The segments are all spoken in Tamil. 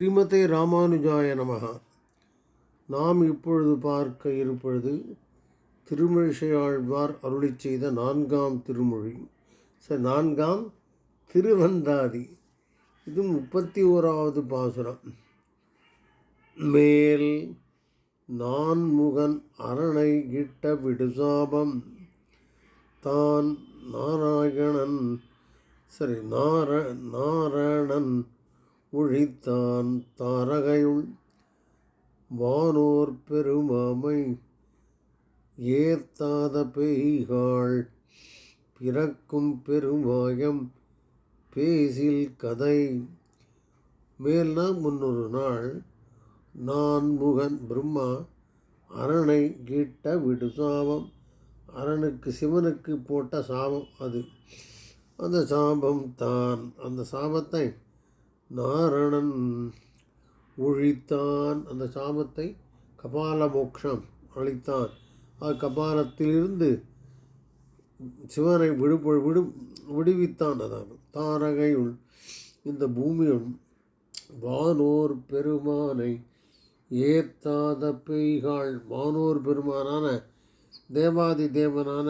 ஸ்ரீமதே ராமானுஜாய நமகா. நாம் இப்பொழுது பார்க்க இருப்பது திருமழிசையாழ்வார் அருளி செய்த நான்காம் திருமொழி. ச நான்காம் திருவந்தாதி. இது முப்பத்தி ஓராவது பாசுரம். மேல் நான்முகன் அரணை கிட்ட விடுசாபம் தான் நாராயணன் சரி நார நாரணன் உழித்தான் தாரகையுள் வானோர் பெருமாமை ஏத்தாத பெய்காள் பிறக்கும் பெருமாயம் பேசில் கதை. மேல்னா முன்னொரு நாள் நான் முகன் பிரம்மா அரணை கீட்ட விடு சாபம். அரணுக்கு சிவனுக்கு போட்ட சாபம் அது. அந்த சாபம் தான். அந்த சாபத்தை நாரணன் ஒழித்தான். அந்த சாமத்தை கபால மோக்ஷம் அளித்தான். அது கபாலத்திலிருந்து சிவனை விடு விடு விடுவித்தான். அதாவது தாரகையுள் இந்த பூமியுள் வானோர் பெருமானை ஏத்தாத பெய்காள். வானோர் பெருமானான தேவாதி தேவனான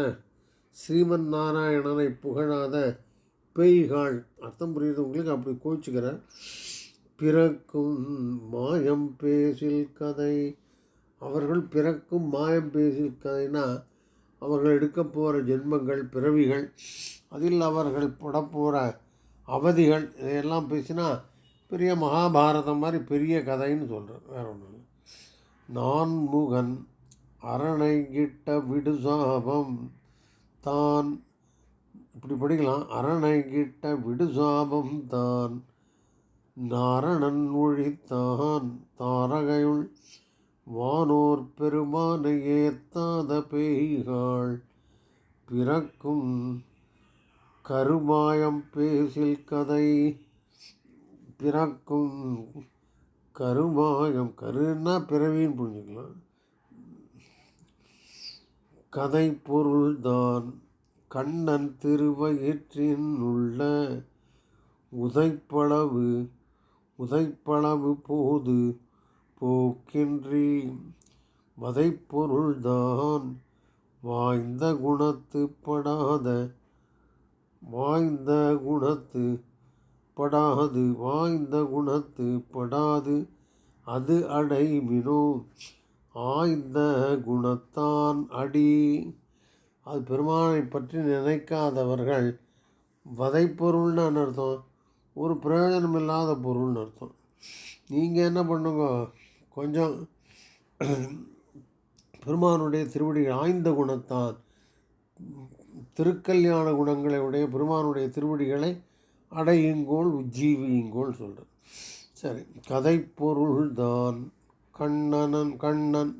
ஸ்ரீமன் நாராயணனை புகழாத பெய்காள் அர்த்தம் புரியுது உங்களுக்கு? அப்படி கோச்சுக்கிறேன் பிறக்கும் மாயம் பேசில் கதை. அவர்கள் பிறக்கும் மாயம் பேசில் கதைனா அவர்கள் எடுக்க போகிற ஜென்மங்கள் பிறவிகள் அதில் அவர்கள் படப்போகிற அவதிகள் இதையெல்லாம் பேசினா பெரிய மகாபாரதம் மாதிரி பெரிய கதைன்னு சொல்கிறேன் வேற ஒன்று நான் முகன் அரணை கிட்ட விடுசாபம் தான் இப்படி படிக்கலாம். அரணை கிட்ட விடுசாபம் தான். நாரணன் ஒழித்தான். தாரகையுள் வானோர் பெருமானை ஏத்தாத பேய்காள் பிறக்கும். கருமாயம் பேசில் கதை பிறக்கும். கருமாயம் கருன்னா பிறவின்னு புரிஞ்சுக்கலாம். கதை பொருள்தான் கண்ணன் திருவயிற்றின் உள்ள உதைப்பளவு உதைப்பளவு போது போக்கின்றி வதைப்பொருள்தான் வாய்ந்த குணத்து படாத வாய்ந்த குணத்து படாது வாய்ந்த குணத்து படாது அது அடைவினோ ஆய்ந்த குணத்தான் அடி. அது பெருமானை பற்றி நினைக்காதவர்கள் வதைப்பொருள்னு அர்த்தம்? ஒரு பிரயோஜனம் இல்லாத பொருள்னு அர்த்தம். நீங்கள் என்ன பண்ணுங்க? கொஞ்சம் பெருமானுடைய திருவடிகள் ஆய்ந்த குணத்தான் திருக்கல்யாண குணங்களை உடைய பெருமானுடைய திருவடிகளை அடையுங்கோள் உஜ்ஜீவியுங்கோள் சொல்கிறேன் சரி கதைப்பொருள்தான். கண்ணனன் கண்ணன்.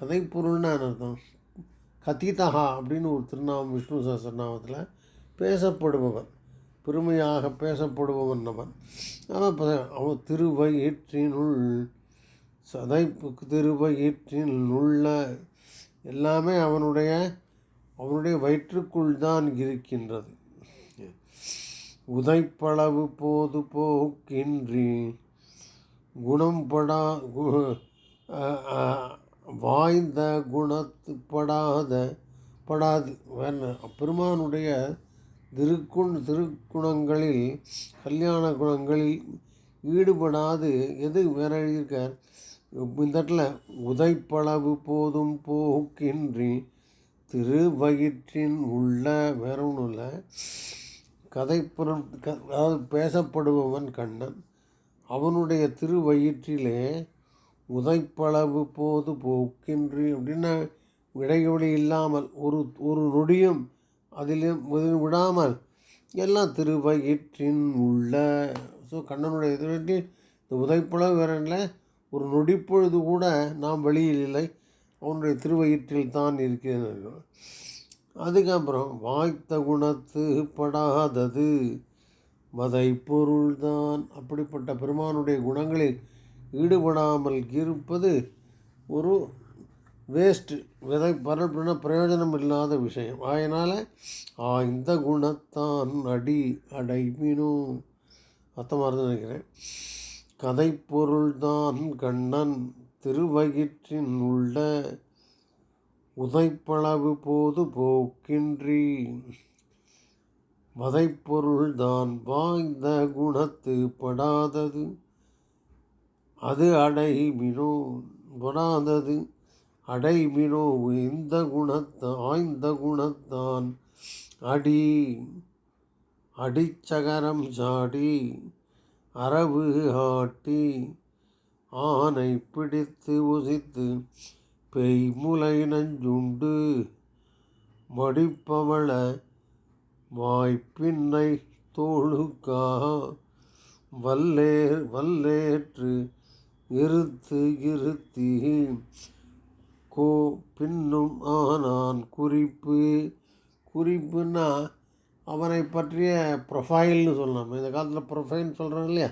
கதைப்பொருள்னா என்ன அர்த்தம்? கதிதஹா அப்படின்னு ஒரு திருநாமம் விஷ்ணு சஹசிரநாமத்தில் பேசப்படுபவன். பெருமையாக பேசப்படுபவன் அவன் அவன் அவன் திருவயிற்றினுள் சதை திருவயிற்றில் உள்ள எல்லாமே அவனுடைய அவனுடைய வயிற்றுக்குள் தான் இருக்கின்றது. உதைப்பளவு போது போக்கின்றி குணம் படா வாய்ந்த குணத்து படாத படாது. வேற பெருமானுடைய திருக்குண் திருக்குணங்களில் கல்யாண குணங்களில் ஈடுபடாது. எது வேற எழுதியிருக்கார்? இந்த இடத்துல உதைப்பளவு போதும் போக்கின்றி திருவயிற்றின் உள்ள வேற ஒன்றும் இல்லை. கதைப்புறம் க அதாவது பேசப்படுபவன் கண்ணன் அவனுடைய திருவயிற்றிலே உதைப்பளவு போது போக்கின்றி அப்படின்னா இடைவெளி இல்லாமல் ஒரு ஒரு நொடியும் அதிலும் விடாமல் எல்லாம் திருவயிற்றின் உள்ள. ஸோ கண்ணனுடைய திருவயிற்றில் இந்த உதைப்பளவு வேற ஒரு நொடிப்பொழுது கூட நாம் வெளியில் இல்லை. அவனுடைய திருவயிற்றில் தான் இருக்கிறது அதுக்கப்புறம் வாய்த்த குணத்து படாதது வதை பொருள்தான். அப்படிப்பட்ட பெருமானுடைய குணங்களில் ஈடுபடாமல் இருப்பது ஒரு வேஸ்ட்டு விதை பரப்புன பிரயோஜனம் இல்லாத விஷயம். அதனால் இந்த குணத்தான் அடி அடைமினும் அர்த்தமாக இருந்து நினைக்கிறேன். கதைப்பொருள்தான் கண்ணன் திருவயிற்றின் உள்ள உதைப்பளவு போது போக்கின்றி வதைப்பொருள்தான் வாய்ந்த குணத்து படாதது. அது அடைமினோ அடை மிரோ இந்த குணத்தான் ஆய்ந்த குணத்தான் அடி. அடிச்சகரம் சாடி அரவு ஆட்டி ஆனை பிடித்து உசித்து பெய்முலை நஞ்சுண்டு மடிப்பவள வாய்ப்பின்னை தோளுக்கா. வல்லே வல்லேற்று இருத்து இருத்தி. கோ பின்னும் ஆனான் குறிப்பு. குறிப்புன்னா அவனை பற்றிய ப்ரொஃபைல்னு சொல்லலாம். இந்த காலத்தில் ப்ரொஃபைல்னு சொல்கிறாங்க இல்லையா?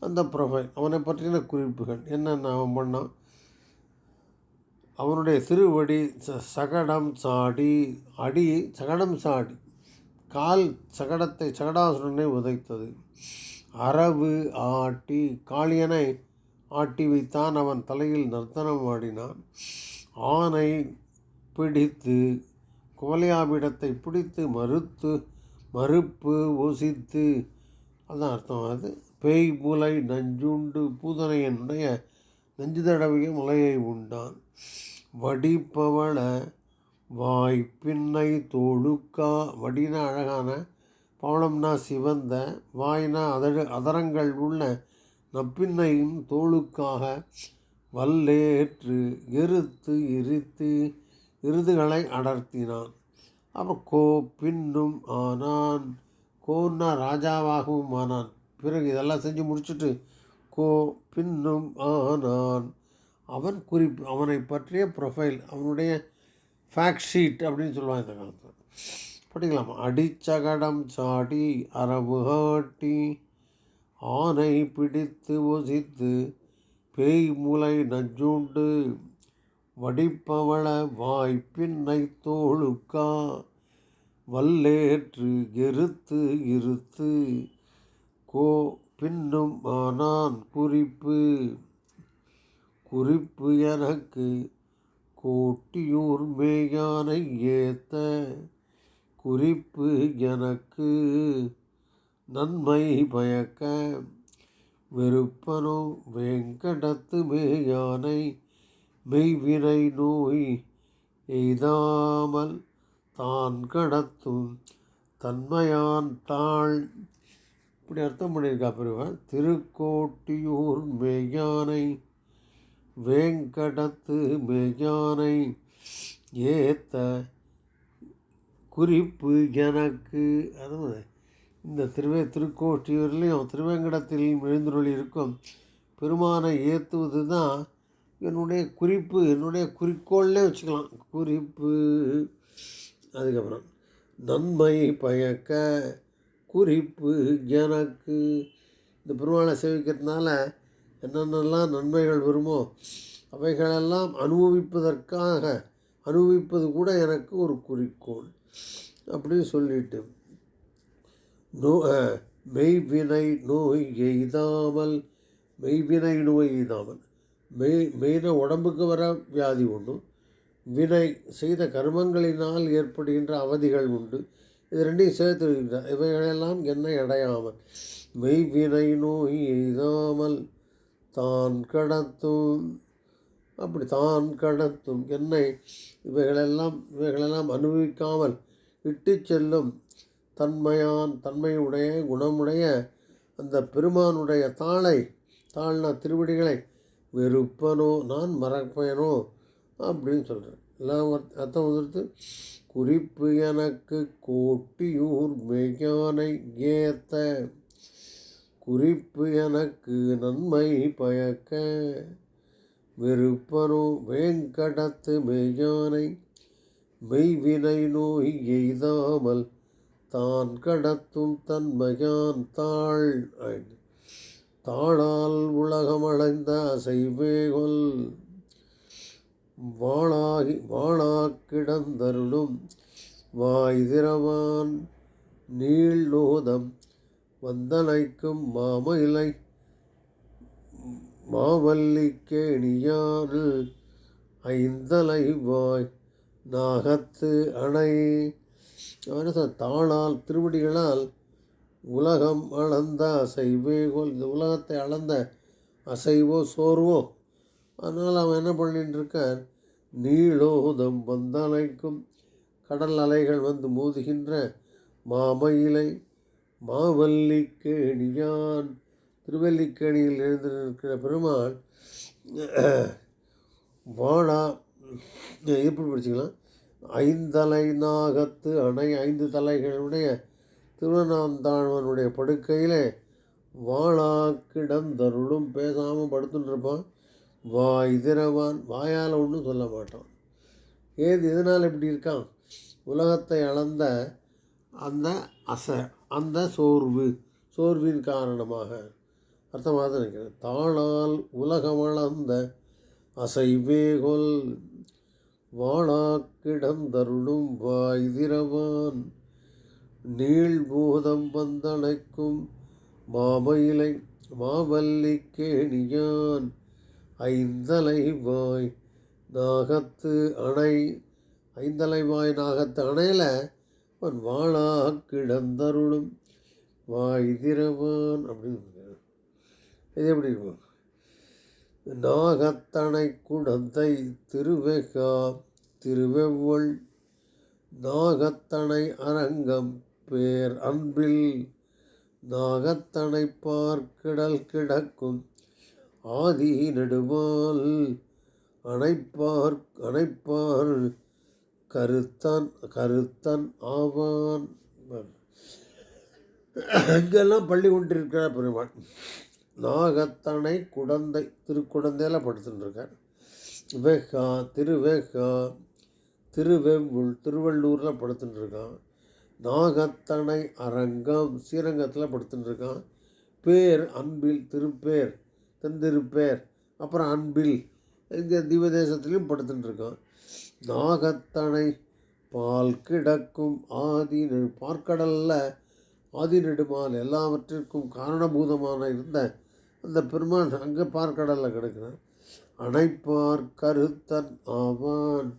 அந்த ப்ரொஃபைல் அவனை பற்றின குறிப்புகள். என்னென்ன அவன் பண்ணான்? அவனுடைய திருவடி ச சகடம் சாடி அடி சகடம் சாடி. கால் சகடத்தை சகடாசுரனை உதைத்தது. அரவு ஆட்டி காளியனை ஆட்டி வைத்தான் அவன் தலையில் நர்த்தனம் ஆடினான். ஆனை பிடித்து குவலையாபிடத்தை பிடித்து மறுத்து மறுப்பு ஓசித்து அதான் அர்த்தம் அது பேய் புலை நஞ்சுண்டு பூதனையனுடைய நஞ்சு தடவிய முலையை உண்டான். வடிப்பவள வாய்ப்பின்னை தோழுக்கா வடின அழகான பவளம்னா சிவந்த வாய்னா அதழ அதரங்கள் உள்ள நப்பின்னையின் தோளுக்காக வல்லேற்று எருத்து எரித்து இருதுகளை அடர்த்தினான். அப்போ கோ பின்னும் ஆனான். கோன்னா ராஜாவாகவும் ஆனான் பிறகு இதெல்லாம் செஞ்சு முடிச்சுட்டு கோ பின்னும் ஆனான். அவன் குறிப்பு அவனை பற்றிய ப்ரொஃபைல் அவனுடைய ஃபேக்ட் ஷீட் அப்படின்னு சொல்லுவாங்க இந்த காலத்தில். படிக்கலாமா? அடிச்சகடம் சாடி அரபு ஆட்டி ஆனை பிடித்து ஒசித்து பேய் முலை நஞ்சுண்டு வடிப்பவள வாய்ப்பின்னை தோளுக்கா வல்லேற்று எருத்து இருத்து கோ பின்னும் ஆனான் குறிப்பு குறிப்பு எனக்கு கோட்டியூர் மேயானை ஏத்த குறிப்பு எனக்கு நன்மை பயக்க வெறுப்பனோ வேங்கடத்து மேயானை மெய்வினை நோய் எய்தாமல் தான் கடத்தும் தன்மையான் தாள் இப்படி அர்த்தம் பண்ணியிருக்கா பெருவன் திருக்கோட்டியூர் மெய்யானை வேங்கடத்து மெய்யானை ஏத்த குறிப்பு எனக்கு. அதாவது இந்த திருவே திருக்கோட்டியூர்லேயும் திருவேங்கடத்தில் எழுந்துருளி இருக்கும் பெருமானை ஏற்றுவது தான் என்னுடைய குறிப்பு என்னுடைய குறிக்கோள்னே வச்சுக்கலாம். குறிப்பு. அதுக்கப்புறம் நன்மை பயக்க குறிப்பு எனக்கு. இந்த பெருமாளை சேவிக்கிறதுனால என்னென்னலாம் நன்மைகள் வருமோ அவைகளெல்லாம் அனுபவிப்பதற்காக அனுபவிப்பது கூட எனக்கு ஒரு குறிக்கோள் அப்படின்னு சொல்லிட்டு. நோ மெய்வினை நோய் எய்தாமல் மெய்வினை நோய் எய்தாமல். மெய் மெயின உடம்புக்கு வர வியாதி உண்டு. வினை செய்த கர்மங்களினால் ஏற்படுகின்ற அவதிகள் உண்டு. இது ரெண்டையும் சேர்த்து வருகின்றார் இவைகளெல்லாம் என்னை அடையாமல். மெய்வினை நோய் எய்தாமல் தான் கடத்தும். அப்படி தான் கடத்தும். என்னை இவைகளெல்லாம் இவைகளெல்லாம் அனுபவிக்காமல் இட்டு செல்லும் தன்மையான் தன்மையுடைய குணமுடைய அந்த பெருமானுடைய தாளை தாழ்னா திருவடிகளை வெறுப்பனோ நான் மறப்பேனோ அப்படின்னு சொல்கிறேன் எல்லாம் அர்த்தம் வந்துடுத்து குறிப்பு எனக்கு கோட்டியூர் மெய்யானை ஏத்த. குறிப்பு எனக்கு நன்மை பயக்க. வெறுப்பனோ வேங்கடத்து மெய்யானை மெய்வினை நோய் எய்தாமல் தான் கடத்தும் தன்மையான் தாள் தாளால் உலகமடைந்த அசைவேகொல். வாழாகி வாழா கிடந்தருளும் வாய்திரவான். திரவான் நோதம் வந்தனைக்கும் மாமயிலை மாவல்லிக்கேணியாறு ஐந்தலைவாய் நாகத்து அணை. தாளால் திருவடிகளால் உலகம் அளந்த அசைவேகோல் இந்த உலகத்தை அளந்த அசைவோ சோர்வோ. அதனால் அவன் என்ன பண்ணிட்டு இருக்கான் நீளோதம் வந்தலைக்கும் கடல் அலைகள் வந்து மோதுகின்ற மாமயிலை மாவல்லிக்கேணியான். திருவல்லிக்கேணியில் எழுந்திருக்கிற பெருமாள் வாடா எப்படி படிச்சுக்கலாம்? ஐந்தலை நாகத்து அணை ஐந்து தலைகளுடைய திருவண்ணாந்தாழ்வனுடைய படுக்கையிலே வாழா கிடந்தருளும் பேசாமல் படுத்துட்டுருப்பான் வாய் திறவான் வாயால் ஒன்றும் சொல்ல மாட்டான். ஏது இதனால் இப்படி இருக்கான்? உலகத்தை அளந்த அந்த அச அந்த சோர்வு சோர்வின் காரணமாக. அர்த்தமாக தான் நினைக்கிறேன். தாளால் உலகமளந்த அசைவேகொல் வாழா கிடந்தருளும் வாய் திறவான் நீள்பூதம் மாமயிலை மாவல்லிக்கேணியான் ஐந்தலை வாய் நாகத்து அணை. ஐந்தலை வாய் நாகத்து அணையில் அவன் வாழா கிடந்தருளும் வாய்திரவான் அப்படின்னு இது எப்படி இருக்கும்? நாகத்தனை குடந்தை திருவெகா திருவெவ்வள் நாகத்தனை அரங்கம் பேர் அன்பில் நாகத்தனை பார்க்கிடல் கிடக்கும் ஆதி நெடுமால் அணைப்பார் அணைப்பார் கருத்தன் கருத்தன் ஆவான். இங்கெல்லாம் பள்ளி கொண்டிருக்கிறார் பெருமாள் நாகத்தனை குடந்தை திருக்குடந்தையில் படுத்துட்டுருக்கார் வெஹா திருவெஹா திருவேகா திருவள்ளூரில் படுத்துட்டுருக்கான் நாகத்தனை அரங்கம் ஸ்ரீரங்கத்தில் படுத்துட்டுருக்கான் பேர் அன்பில் திருப்பேர் தந்திருப்பேர் அப்புறம் அன்பில் இங்கே திவதேசத்துலேயும் படுத்துட்டுருக்கான் நாகத்தனை பால் கிடக்கும் ஆதி நெடு பார்க்கடலில் ஆதி நெடுமால் எல்லாவற்றிற்கும் காரணபூதமான இருந்த அந்த பெருமான் அங்கே பார்க்கடலில் கிடக்கிறான். அணைப்பார் கருத்தன் ஆவான்.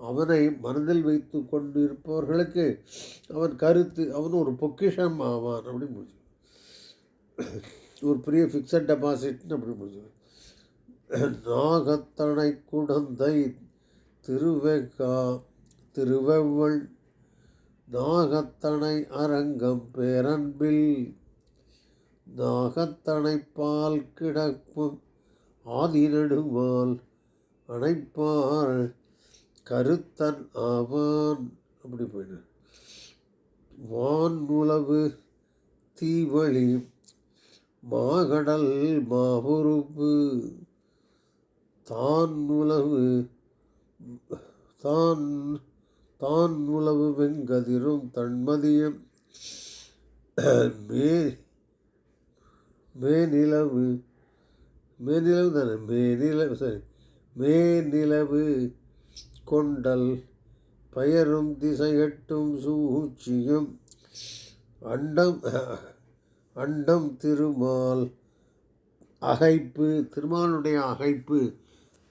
அவனை மனதில் வைத்து கொண்டு இருப்பவர்களுக்கு அவன் கருத்து அவன் ஒரு பொக்கிஷம் ஆவான் அப்படி முடிஞ்சு ஒரு பெரிய ஃபிக்ஸட் டெபாசிட்னு அப்படி முடிஞ்சு நாகத்தனை குடந்தை திருவெக்கா திருவெவ்வள் நாகத்தனை அரங்கம் பேரன்பில். நாகத்தனை கிடக்கும் ஆதி அணைப்பார் கருத்தன் ஆவான். அப்படி போயிடு வான் உளவு தீவழி மாகடல் மாபொறுப்பு தான் உளவு தான் தான் உளவு வெங்கதிரும் தன்மதியம். மே மேநிலவு. மேநிலவு தானே? மேநிலவு சரி மேநிலவு. கொண்டல் பயரும் திசையட்டும் சூழ்ச்சியும். அண்டம் அண்டம் திருமால் அகைப்பு திருமாலுடைய அகைப்பு.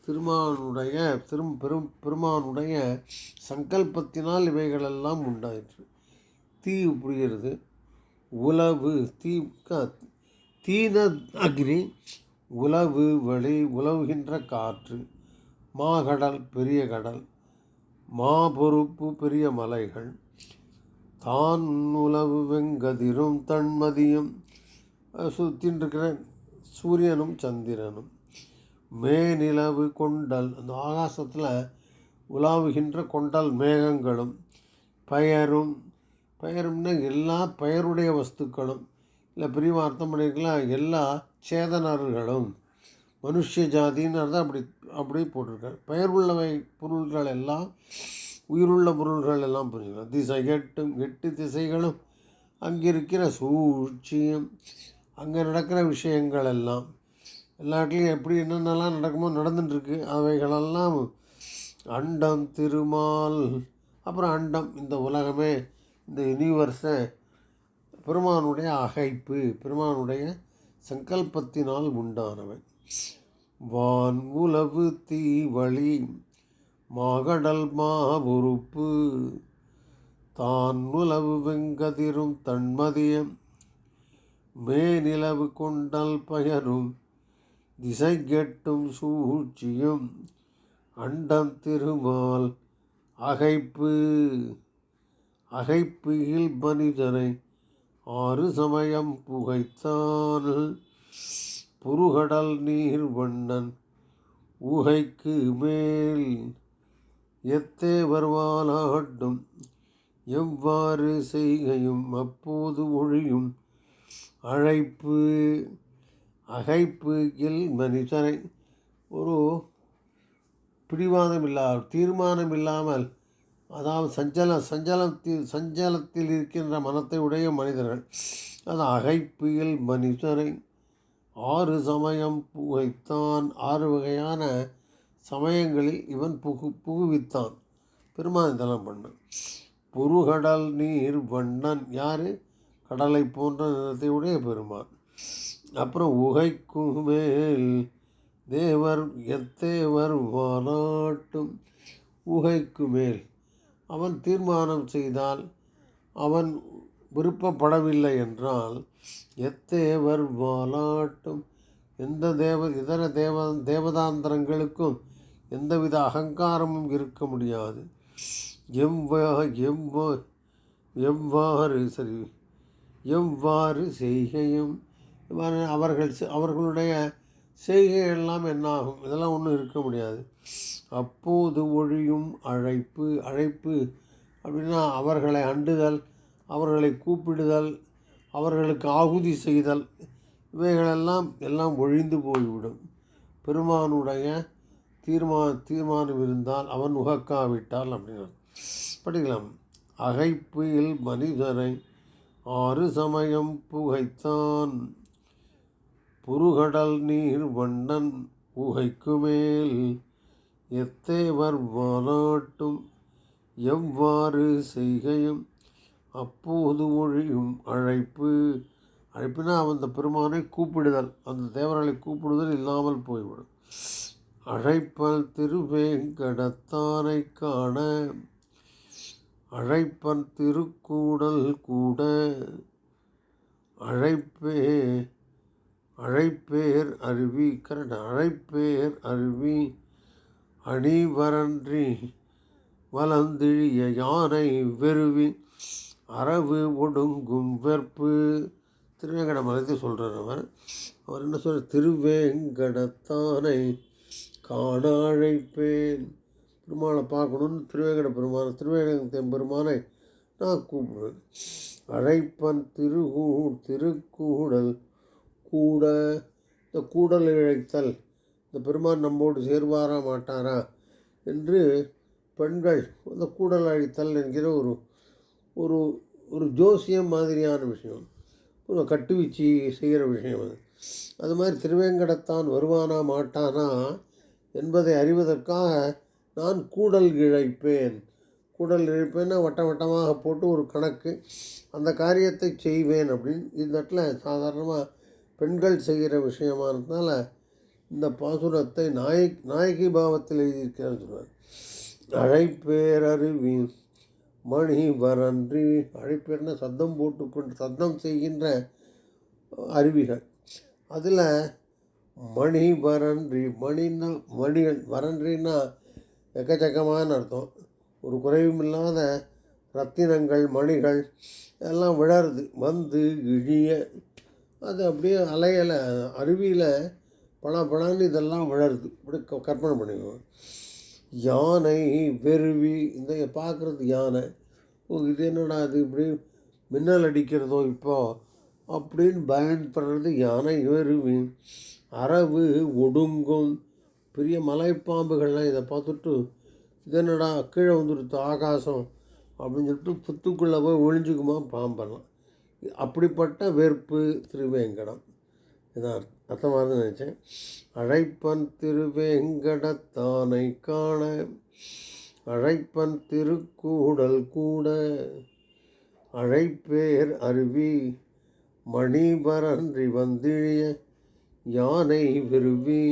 திருமானுடைய திரும் பெரும் பெருமானுடைய சங்கல்பத்தினால் இவைகளெல்லாம் உண்டாயிற்று. தீ புரிகிறது. உலவு தீ தீன அக்னி உலவு வழி உலவுகின்ற காற்று மாகடல் பெரிய கடல் மாபொறுப்பு பெரிய மலைகள் தான் உலவு வெங்கதிரும் தன்மதியும். சுற்றின்னு இருக்கிற சூரியனும் சந்திரனும். மேநிலவு கொண்டல் அந்த ஆகாசத்தில் உலாவுகின்ற கொண்டல் மேகங்களும் பயரும் பயரும்னா எல்லா பெயருடைய வஸ்துக்களும். இல்லை பிரிவாக அர்த்தம் பண்ணியிருக்கலாம். எல்லா சேதனர்களும் மனுஷ ஜாதின்னு அர்த்தம் அப்படி அப்படி போட்டிருக்கேன் பெயர் உள்ளவை பொருள்கள் எல்லாம் உயிருள்ள பொருள்கள் எல்லாம் புரிஞ்சுக்கலாம் திசை எட்டும் எட்டு திசைகளும் அங்கே இருக்கிற சூழ்ச்சியும் அங்கே நடக்கிற விஷயங்கள் எல்லாம். எல்லா இடத்துலையும் எப்படி என்னென்னலாம் நடக்குமோ நடந்துட்டுருக்கு. அவைகளெல்லாம் அண்டம் திருமால் அப்புறம் அண்டம். இந்த உலகமே இந்த யூனிவர்ஸை பெருமானுடைய அகைப்பு பெருமானுடைய சங்கல்பத்தினால் உண்டானவை வான் உலவு தீவழி மாகடல் மாபொறுப்பு தான் உலவு வெங்கதிரும் தன்மதியம் மேநிலவு கொண்டல் பயனும் திசை கெட்டும் சூழ்ச்சியும் அண்டம் திருமால் அகைப்பு. அகைப்பில் மனிதனை ஆறு சமயம் புகைத்தான் புருகடல் நீர் வண்ணன் ஊகைக்கு மேல் எத்தே வருவானாகட்டும். எவ்வாறு செய்கையும் அப்போது ஒழியும். அழைப்பு அகைப்பு இல் மனிதனை ஒரு பிடிவாதம் இல்லாமல் தீர்மானம் இல்லாமல் அதாவது சஞ்சல சஞ்சலத்தில் சஞ்சலத்தில் இருக்கின்ற மனத்தை உடைய மனிதர்கள் அது அகைப்பியல் மனிதரை ஆறு சமயம் புகைத்தான். ஆறு வகையான சமயங்களில் இவன் புகு புகுவித்தான். பெருமான் தலம் பண்ணன் புருகடல் நீர் வண்ணன். யார்? கடலை போன்ற நிறத்தை உடைய பெருமான் அப்புறம் உகைக்கும் மேல் தேவர் எத்தேவர் வாலாட்டும் உகைக்கு மேல் அவன் தீர்மானம் செய்தால் அவன் விருப்பப்படவில்லை என்றால் எத்தேவர் வாலாட்டும். எந்த தேவ இதர தேவ தேவதாந்திரங்களுக்கும் எந்தவித அகங்காரமும் இருக்க முடியாது. எவ்வா எவ்வா எவ்வாறு சரி எவ்வாறு செய்கையும் அவர்கள் அவர்களுடைய செ- எல்லாம் என்னாகும்? இதெல்லாம் ஒன்றும் இருக்க முடியாது. அப்போது ஒழியும் அழைப்பு அழைப்பு அப்படின்னா அவர்களை அண்டுதல் அவர்களை கூப்பிடுதல் அவர்களுக்கு ஆகுதி செய்தல் இவைகளெல்லாம் எல்லாம் ஒழிந்து போய்விடும். பெருமானுடைய தீர்மா தீர்மானம் இருந்தால் அவன் உகக்காவிட்டால் அப்படின்னா படிக்கலாம். அகைப்பில் மனிதரை ஆறு சமயம் புகைத்தான். புருகடல் நீர் வண்ணன் உகைக்கு மேல் எத்தேவர் வாலாட்டும் எவ்வாறு செய்கையும் அப்போது ஒழியும் அழைப்பு. அழைப்புனா அந்த பெருமானை கூப்பிடுதல். அந்த தேவர்களை கூப்பிடுதல் இல்லாமல் போய்விடும். அழைப்பல் திருவேங்கடத்தானை காண அழைப்பன் திருக்கூடல் கூட அழைப்பே அழைப்பேர் அருவி கரெக்ட் அழைப்பேர் அருவி அணிவரன்றி வலந்திழிய யானை வெறுவி அரவு ஒடுங்கும் வெற்பு. திருவேங்கட மலத்தை சொல்கிறார் அவர். அவர் என்ன சொல்கிறார் திருவேங்கடத்தானை காண அழைப்பேன். பெருமாளை பார்க்கணுன்னு திருவேங்கட பெருமான திருவேங்கட பெருமானை நான் கூப்பிடுவேன். அழைப்பன் திருகூ திருக்கூடல் கூட இந்த கூடல் இழைத்தல் இந்த பெருமான் நம்மோடு சேர்வாரா மாட்டாரா என்று பெண்கள் இந்த கூடல் அழைத்தல் என்கிற ஒரு ஒரு ஒரு ஜோசியம் மாதிரியான விஷயம். ஒரு கட்டுவீச்சு செய்கிற விஷயம் அது. அது மாதிரி திருவேங்கடத்தான் வருவானா மாட்டானா என்பதை அறிவதற்காக நான் கூடல் இழைப்பேன். கூடல் இழைப்பேன்னா வட்ட வட்டமாக போட்டு ஒரு கணக்கு அந்த காரியத்தை செய்வேன் அப்படின்னு. இந்த இடத்துல சாதாரணமாக பெண்கள் செய்கிற விஷயமானதுனால இந்த பாசுரத்தை நாயக் நாயகி பாவத்தில் எழுதியிருக்கிறேன்னு சொல்வார் அழைப்பேரறிவி மணி வரன்றி அழைப்பேர்னா சத்தம் போட்டுக்கொண்டு சத்தம் செய்கின்ற அருவிகள். அதில் மணி வரன்றி மணின்னா மணிகள் வரன்றின்னா எக்கச்சக்கமான அர்த்தம். ஒரு குறைவும் இல்லாத ரத்தினங்கள் மணிகள் எல்லாம் விழருது. வந்து இழிய அது அப்படியே அலையில் அருவியில் பண பலான்னு இதெல்லாம் வளருது. இப்படி க- கற்பனை பண்ணிக்குவோம் யானை வெறுவி இந்த பார்க்குறது யானை. ஓ இது என்னடா அது இப்படி மின்னல் அடிக்கிறதோ இப்போ? அப்படின்னு பயன்படுறது யானை வெறுவி அரவு ஒடுங்கும். பெரிய மலைப்பாம்புகள்லாம் இதை பார்த்துட்டு இது என்னடா கீழே வந்துடுத்து ஆகாசம் அப்படின்னு சொல்லிட்டு புத்துக்குள்ளே போய் ஒளிஞ்சுக்குமா பாம்பெல்லாம். அப்படிப்பட்ட வெறுப்பு திருவேங்கடம். இதான் அர்த்தமாக நினச்சேன். அழைப்பன் திருவேங்கடத்தானை காண அழைப்பன் திருக்கூடல் கூட அழைப்பேர் அருவி மணிபரன்றி வந்திழிய யானை விரும்பி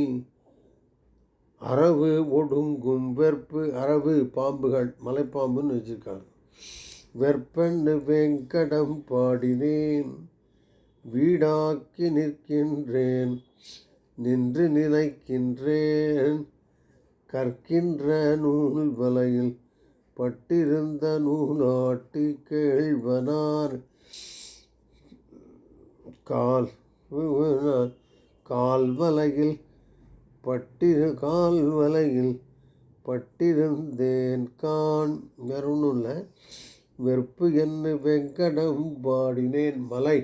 அரவு ஒடுங்கும் வெறுப்பு அரவு பாம்புகள் மலைப்பாம்புன்னு வச்சுருக்காங்க. வெற்பண்ணு வெங்கடம் பாடினேன். வீடாக்கி நிற்கின்றேன் நின்று நினைக்கின்றேன். கற்கின்ற நூல் வலையில் பட்டிருந்த நூலாட்டி கேழ்வனார் கால் கால் வலையில் பட்டிரு கால் வலையில் பட்டிருந்தேன். கான் வேற ஒன்றும் இல்லை. வெறுப்பு என்ன வெங்கடம் பாடினேன் மலை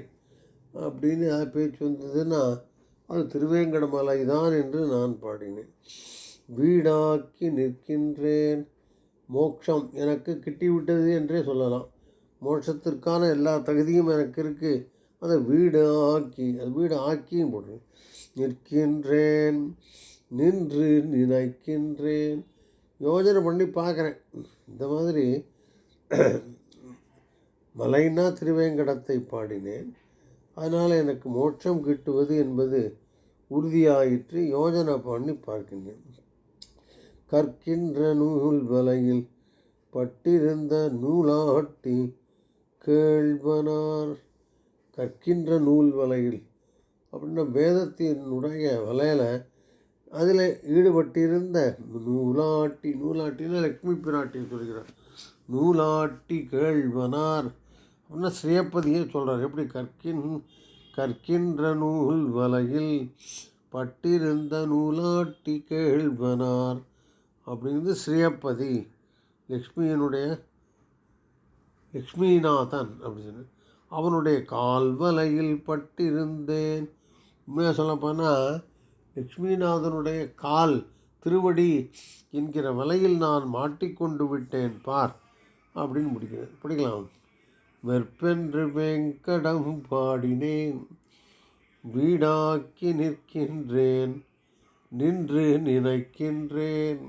அப்படின்னு பேச்சு வந்ததுன்னா அது திருவேங்கட மலை தான் என்று நான் பாடினேன். வீடாக்கி நிற்கின்றேன். மோட்சம் எனக்கு கிட்டிவிட்டது என்றே சொல்லலாம். மோட்சத்திற்கான எல்லா தகுதியும் எனக்கு இருக்குது அதை வீடு ஆக்கி அது வீடு ஆக்கியும் போடுறேன் நிற்கின்றேன். நின்று நினைக்கின்றேன். யோஜனை பண்ணி பார்க்குறேன். இந்த மாதிரி மலைனா திருவேங்கடத்தை பாடினேன். அதனால் எனக்கு மோட்சம் கிட்டுவது என்பது உறுதியாயிற்று யோஜனை பண்ணி பார்க்கின்றேன். கற்கின்ற நூல் வலையில் பட்டிருந்த நூலாட்டி கேள்வனார். கற்கின்ற நூல் வலையில் அப்படின்னா வேதத்தினுடைய வலையில் அதில் ஈடுபட்டிருந்த நூலாட்டி நூலாட்டின்னு லக்ஷ்மி பிராட்டி சொல்கிறார் நூலாட்டி கேழ்வனார் இன்னும் ஸ்ரீயப்பதியே சொல்கிறார் எப்படி? கற்கின் கற்கின்ற நூல் வலையில் பட்டிருந்த நூலாட்டி கேள்வனார் அப்படிங்கிறது ஸ்ரீயப்பதி லக்ஷ்மியனுடைய லக்ஷ்மிநாதன் அப்படின்னு அவனுடைய கால்வலையில் பட்டிருந்தேன். உண்மையாக சொல்லப்போனால் லக்ஷ்மிநாதனுடைய கால் திருவடி என்கிற வலையில் நான் மாட்டிக்கொண்டு விட்டேன் பார் அப்படின்னு முடிக்கிறேன் படிக்கலாம். வெற்பென்று வெங்கடம் பாடினேன். வீடாக்கி நிற்கின்றேன் நின்று நினைக்கின்றேன்.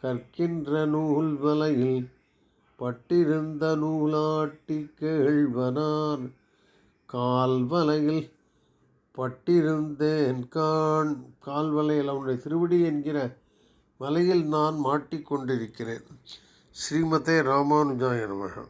கற்கின்ற நூல் வலையில் பட்டிருந்த நூலாட்டி கேள்வனார். கால்வலையில் பட்டிருந்தேன் கான் கால் வலையில் அவனுடைய திருவடி என்கிற வலையில் நான் மாட்டிக்கொண்டிருக்கிறேன். ஸ்ரீமதே ராமானுஜாய நமக.